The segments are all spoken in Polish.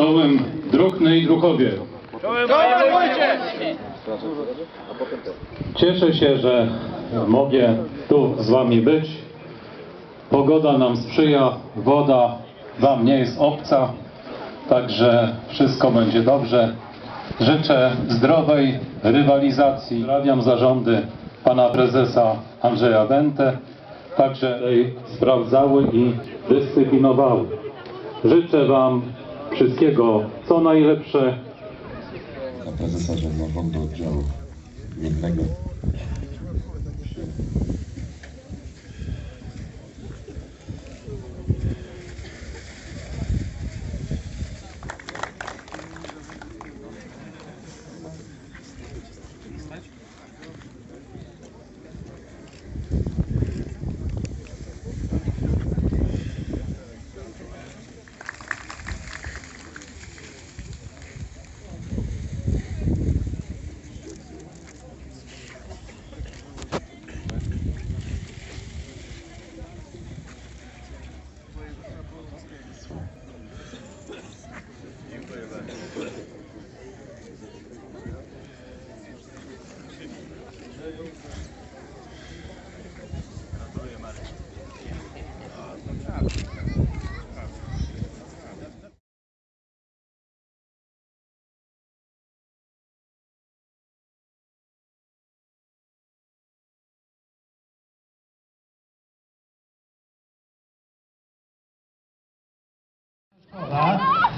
Czołem Druhny i Druchowie. Cieszę się, że mogę tu z Wami być. Pogoda nam sprzyja, woda Wam nie jest obca, także wszystko będzie dobrze. Życzę zdrowej rywalizacji. Pozdrawiam zarządy pana prezesa Andrzeja Dentę, także sprawdzały i dyscyplinowały. Życzę Wam wszystkiego co najlepsze. na prezesa zarządu oddziału jednego.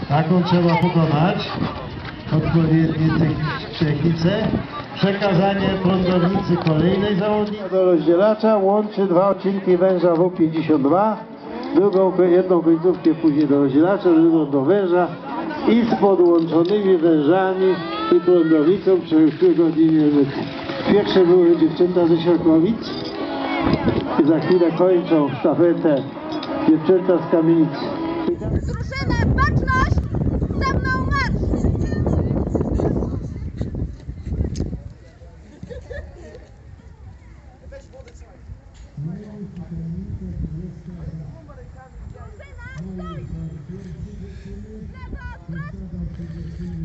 Taką trzeba pokonać techni- technice. Przekazanie prądownicy kolejnej zawodnika. do rozdzielacza łączy dwa odcinki węża W52, drugą, jedną końcówkę później do rozdzielacza, drugą do węża i z podłączonymi wężami i prądownicą przez tygodnie Pierwsze były dziewczęta ze Siorkowic i za chwilę kończą sztafetę dziewczęta z Kamienicy. Drużynę, baczność! Ze mną marsz! Não sei nada, não! Não dois, dois!